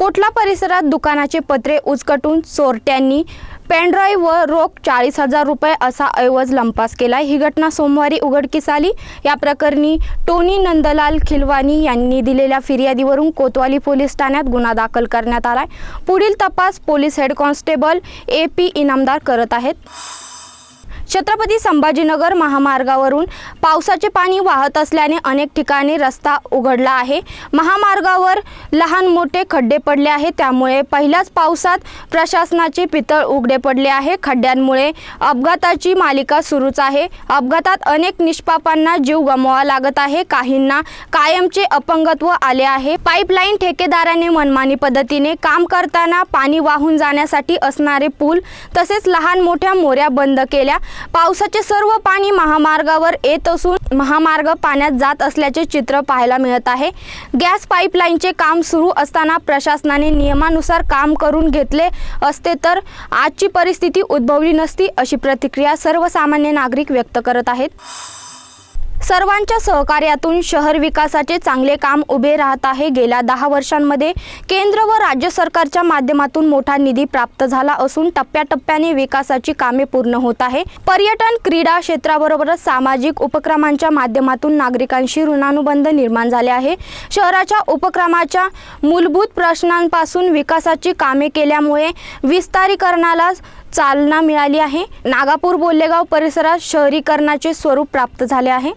कोटला परिसरात दुकानाचे पत्रे उचकटून चोरट्यांनी पेनड्राईव्ह व रोख चाळीस हजार रुपये असा ऐवज लंपास केला. ही घटना सोमवारी उघडकीस आली. या प्रकरणी टोनी नंदलाल खिलवानी यांनी दिलेल्या फिर्यादीवरून कोतवाली पोलीस ठाण्यात गुन्हा दाखल करण्यात आलाय. पुढील तपास police head constable A P Inamdar करत आहेत. छत्रपती संभाजीनगर महामार्गावरून पावसाचे पाणी वाहत असल्याने अनेक ठिकाणी रस्ता उघडला आहे. महामार्गावर लहान मोठे खड्डे पडले आहेत. त्यामुळे पहिल्याच पावसात प्रशासनाचे पितळ उघडे पडले आहे. खड्ड्यांमुळे अपघाताची मालिका सुरूच आहे. अपघातात अनेक निष्पापांना जीव गमवावा लागत आहे. काहींना कायमचे अपंगत्व आले आहे. पाईपलाईन ठेकेदाराने मनमानी पद्धतीने काम करताना पाणी वाहून जाण्यासाठी असणारे पूल तसेच लहान मोठ्या मोऱ्या बंद केल्या. पावसाचे सर्व पाणी महामार्गावर येत असून महामार्ग पाण्यात जात असल्याचे चित्र पाहायला मिळत आहे. गॅस पाईपलाईनचे काम सुरू असताना प्रशासनाने नियमानुसार काम करून घेतले असते तर आजची परिस्थिती उद्भवली नसती अशी प्रतिक्रिया सर्वसामान्य नागरिक व्यक्त करत आहेत. सर्वांच्या सहकार्यातून शहर विकासाचे चांगले काम उभे राहत आहे. गेल्या दहा वर्षांमध्ये केंद्र व राज्य सरकारच्या माध्यमातून मोठा निधी प्राप्त झाला असून टप्प्याटप्प्याने विकासाची कामे पूर्ण होत आहे. पर्यटन क्रीडा क्षेत्राबरोबरच सामाजिक उपक्रमांच्या माध्यमातून नागरिकांशी ऋणानुबंध निर्माण झाले आहे. शहराच्या उपक्रमाच्या मूलभूत प्रश्नांपासून विकासाची कामे केल्यामुळे विस्तारीकरणाला चालना मिळाली आहे. नागापूर बोल्लेगाव परिसरात शहरीकरणाचे स्वरूप प्राप्त झाले आहे.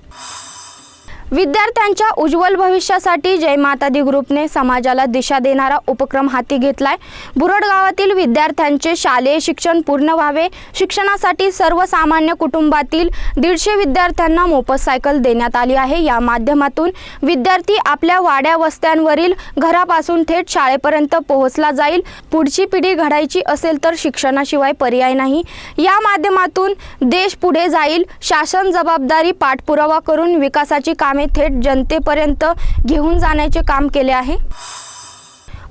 विद्यार्थ्यांच्या उज्ज्वल भविष्यासाठी जय दी ग्रुपने समाजाला दिशा देणारा उपक्रम हाती घेतलाय. बुरड गावातील विद्यार्थ्यांचे शालेय शिक्षण पूर्ण व्हावे शिक्षणासाठी सर्वसामान्य कुटुंबातील दीडशे विद्यार्थ्यांना मोफत देण्यात आली आहे. या माध्यमातून विद्यार्थी आपल्या वाड्या वस्त्यांवरील घरापासून थेट शाळेपर्यंत पोहोचला जाईल. पुढची पिढी घडायची असेल तर शिक्षणाशिवाय पर्याय नाही. या माध्यमातून देश पुढे जाईल. शासन जबाबदारी पाठपुरावा करून विकासाची कामे थेट जनतेपर्यंत घेऊन जाण्याचे काम केले आहे.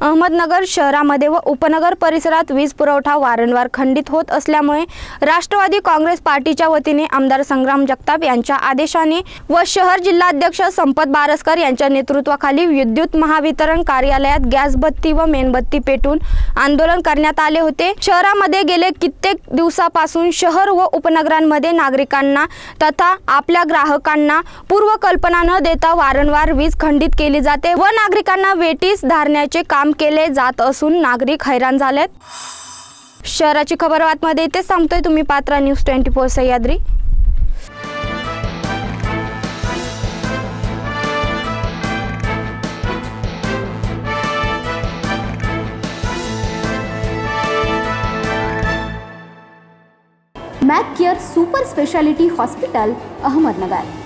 अहमदनगर शहरामध्ये व उपनगर परिसरात वीज पुरवठा वारंवार खंडित होत असल्यामुळे राष्ट्रवादी काँग्रेस पार्टीच्या वतीने आमदार संग्राम जगताप यांच्या आदेशाने व शहर जिल्हाध्यक्ष संपत बारसकर यांच्या नेतृत्वाखाली विद्युत महावितरण कार्यालयात गॅस बत्ती व मेणबत्ती पेटून आंदोलन करण्यात आले होते. शहरामध्ये गेले कित्येक दिवसापासून शहर व उपनगरांमध्ये नागरिकांना तथा आपल्या ग्राहकांना पूर्वकल्पना न देता वारंवार वीज खंडित केली जाते व नागरिकांना वेटीस धारण्याचे काम केले जात असून नागरिक हैराण झालेत. शहराची खबर बातमध्ये इथेच सांगतोय तुम्ही Patra news twenty four Sahyadri. Mac care super speciality hospital Ahmednagar.